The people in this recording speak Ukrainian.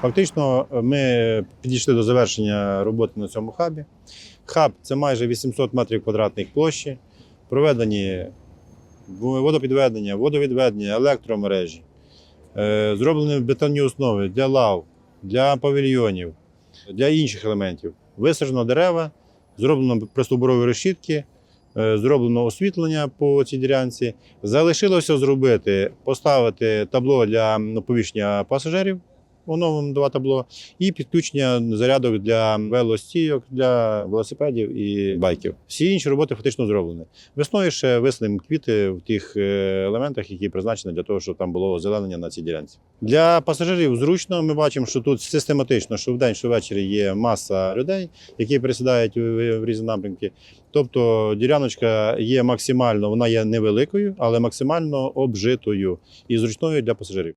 Фактично, ми підійшли до завершення роботи на цьому хабі. Хаб це майже 800 метрів квадратних площі, проведені водопідведення, водовідведення, електромережі, Е, зроблені бетонні основи для лав, для павільйонів, для інших елементів. Висаджено дерева, зроблено пристовбурові решітки, е, зроблено освітлення по цій ділянці. Залишилося зробити, поставити табло для оповіщення пасажирів. Оновимо два табло і підключення зарядок для велостійок, для велосипедів і байків. Всі інші роботи фактично зроблені. Весною ще висадимо квіти в тих е, елементах, які призначені для того, щоб там було озеленення на цій ділянці. Для пасажирів зручно. Ми бачимо, що тут систематично, що вдень, що ввечері є маса людей, які пересідають в в різні напрямки. Тобто діляночка є максимально, вона є невеликою, але максимально обжитою і зручною для пасажирів.